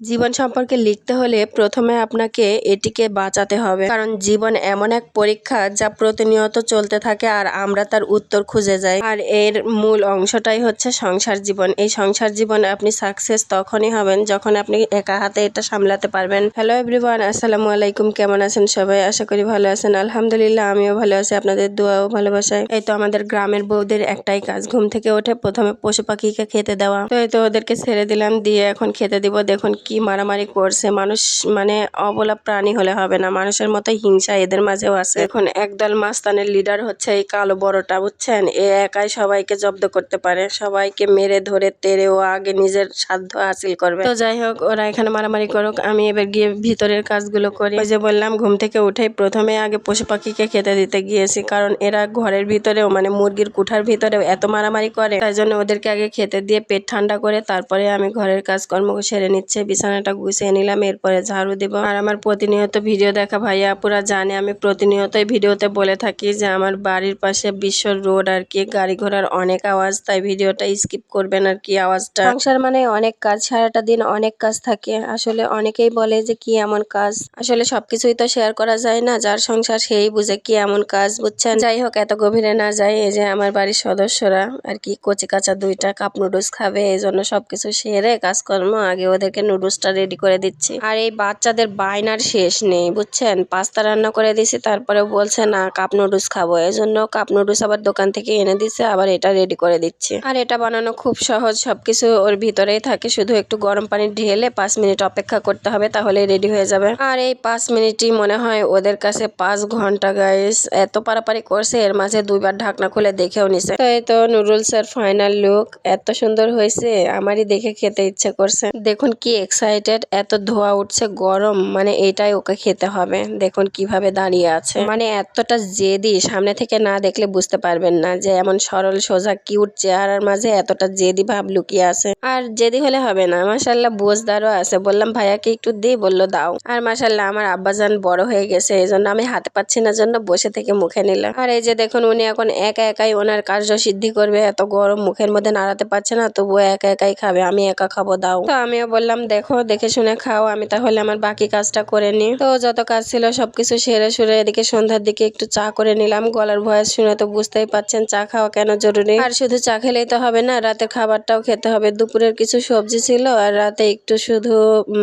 জীবন সম্পর্কে লিখতে হলে প্রথমে আপনাকে এটিকে বাঁচাতে হবে। কারণ জীবন এমন এক পরীক্ষা যা প্রতিনিয়ত চলতে থাকে আর আমরা তার উত্তর খুঁজে যাই। আর এর মূল অংশটাই হচ্ছে সংসার জীবন। এই সংসার জীবনে আপনি সাকসেস তখনই হবেন যখন আপনি একা হাতে এটা সামলাতে পারবেন। হ্যালো এভরিওয়ান, আসসালামু আলাইকুম। কেমন আছেন সবাই? আশা করি ভালো আছেন। আলহামদুলিল্লাহ, আমিও ভালো আছি। আপনাদের দোয়া ও ভালোবাসায়। এই তো আমাদের গ্রামের বউদের একটাই কাজ, ঘুম থেকে ওঠে প্রথমে পশু পাখিকে খেতে দেওয়া। তো এই তো ওদেরকে ছেড়ে দিলাম, দিয়ে এখন খেতে দিব। দেখুন কি মারামারি করছে? মানুষ মানে অবলা প্রাণী হলে হবে না। মানুষের মতো হিংসা এদের মাঝেও আছে। এখন একদল মাস্তানের লিডার হচ্ছে এই কালো বড়টা, বুঝছেন? এ একাই সবাইকে জব্দ করতে পারে। সবাইকে মেরে ধরে তেরে ও আগে নিজের সাধ্য হাসিল করবে। তো যাই হোক, ওরা এখানে মারামারি করুক। আমি এবার গিয়ে ভিতরের কাজগুলো করি। যে বললাম, ঘুম থেকে উঠে প্রথমে আগে পশু পাখিকে খেতে দিতে গিয়েছি। কারণ এরা ঘরের ভিতরেও মানে মুরগির কুঠার ভিতরেও এত মারামারি করে। তাই জন্য ওদেরকে আগে খেতে দিয়ে পেট ঠান্ডা করে তারপরে আমি ঘরের কাজকর্ম সেরে নিচ্ছে। বিছানাটা গুছিয়ে নিলাম, এরপরে ঝাড়ু দিব। আর আমার প্রতিনিয়ত ভিডিও দেখা, ভাইয়া আপুরা জানে, আমি প্রতিনিয়তই ভিডিওতে বলে থাকি যে আমার বাড়ির পাশে বিশ্ব রোড আর কি, গাড়ি ঘোড়ার অনেক আওয়াজ, তাই ভিডিওটা স্কিপ করবেন আর কি আওয়াজটা। সংসার মানে অনেক কাজ, সারাটা দিন অনেক কাজ থাকে। আসলে অনেকেই বলে যে কি এমন কাজ? আসলে সবকিছুই তো শেয়ার করা যায় না, যার সংসার সেই বুঝে কি এমন কাজ, বুঝছেন? যাই হোক, এত গভীরে না যায় এই যে আমার বাড়ির সদস্যরা আর কি, কচি কাঁচা দুইটা কাপ নুডলস খাবে, এই জন্য সবকিছু সেরে কাজকর্ম, আগে ওদেরকে নুডলসটা রেডি করে দিচ্ছি। আর এই বাচ্চাদের বায়নার শেষ নেই, বুঝছেন? পাস্তা রান্না করে দিছি তারপরে বলছে, না কাপ নুডলস খাব। এই জন্য কাপ নুডলস আবার দোকান থেকে এনে দিছে, আবার এটা রেডি করে দিচ্ছি। আর এটা বানানো খুব সহজ, সবকিছু ওর ভিতরেই থাকে। শুধু একটু গরম পানি ঢেলে পাঁচ মিনিট অপেক্ষা করতে হবে তাহলে রেডি হয়ে যাবে। আর এই পাঁচ মিনিটই মনে হয় ওদের কাছে পাঁচ ঘণ্টা গাইস এত পারাপারি করছে, এর মাঝে দুইবার ঢাকনা খুলে দেখেও নিছে। তো এই তো নুডলস এর ফাইনাল লুক এত সুন্দর হয়েছে। আমারই দেখে খেতে ইচ্ছে করছে। দেখুন কি এক্সাইটেড এত ধোয়া উঠছে, গরম মানে এটাই ওকে খেতে হবে। দেখুন কীভাবে দাঁড়িয়ে আছে। মানে এতটা জেদি, সামনে থেকে না দেখলে বুঝতে পারবেন না যে এমন সরল, সোজা, কিউট চেহারার মাঝে এতটা জেদি ভাব লুকিয়ে আছে। আর জেদি হলে হবে না। মাসাল্লাহ বোঝদারও আছে। বললাম, ভাইয়াকে একটু দিই বলল, দাও। আর মাসাল্লাহ আমার আব্বাজান বড় হয়ে গেছে। এই জন্য আমি হাতে পাচ্ছি না জন্য বসে থেকে মুখে নিলাম। আর এই যে দেখুন, উনি এখন একা একাই ওনার কার্য সিদ্ধি করবে। এত গরম, মুখের মধ্যে নাড়াতে পারছে না, তবুও একা একাই খাবে। আমি একা খাব, দাও। তো আমিও বললাম, দেখো দেখে শুনে খাও, আমি তাহলে আমার বাকি কাজটা করে নিই। তো যত কাজ ছিল সবকিছু সেরে সুরে এদিকে সন্ধ্যার দিকে একটু চা করে নিলাম। গলার ভয়েস শুনে তো বুঝতেই পাচ্ছেন চা খাওয়া কেন জরুরি? আর শুধু চা খেলেই তো হবে না, রাতের খাবারটাও খেতে হবে। দুপুরের কিছু সবজি ছিল, আর রাতে একটু শুধু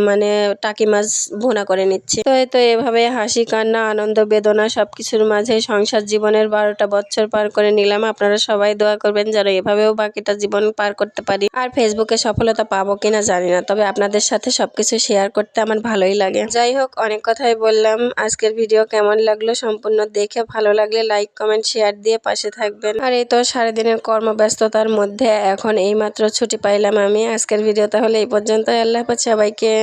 মানে টাকি মাছ ভুনা করে নিচ্ছি। তো এই তো এভাবে হাসি, কান্না, আনন্দ, বেদনা সবকিছুর মাঝে সংসার জীবনের বারোটা বছর পার করে নিলাম। আপনারা সবাই দোয়া করবেন যেন এভাবেও বাকিটা জীবন পার করতে পারি। আর ফেসবুকে সফলতা পাবো কিনা জানি না, তবে আপনাদের সাথে সবকিছু শেয়ার করতে আমার ভালোই লাগে। যাই হোক অনেক কথাই বললাম। আজকের ভিডিও কেমন লাগল সম্পূর্ণ দেখে ভালো লাগলে লাইক কমেন্ট শেয়ার দিয়ে পাশে থাকবেন। আর এই তো সারাদিনের কর্মব্যস্ততার মধ্যে এখন এইমাত্র ছুটি পাইলাম আমি। আজকের ভিডিও তাহলে এই পর্যন্ত আল্লাহ হাফেজ সবাইকে।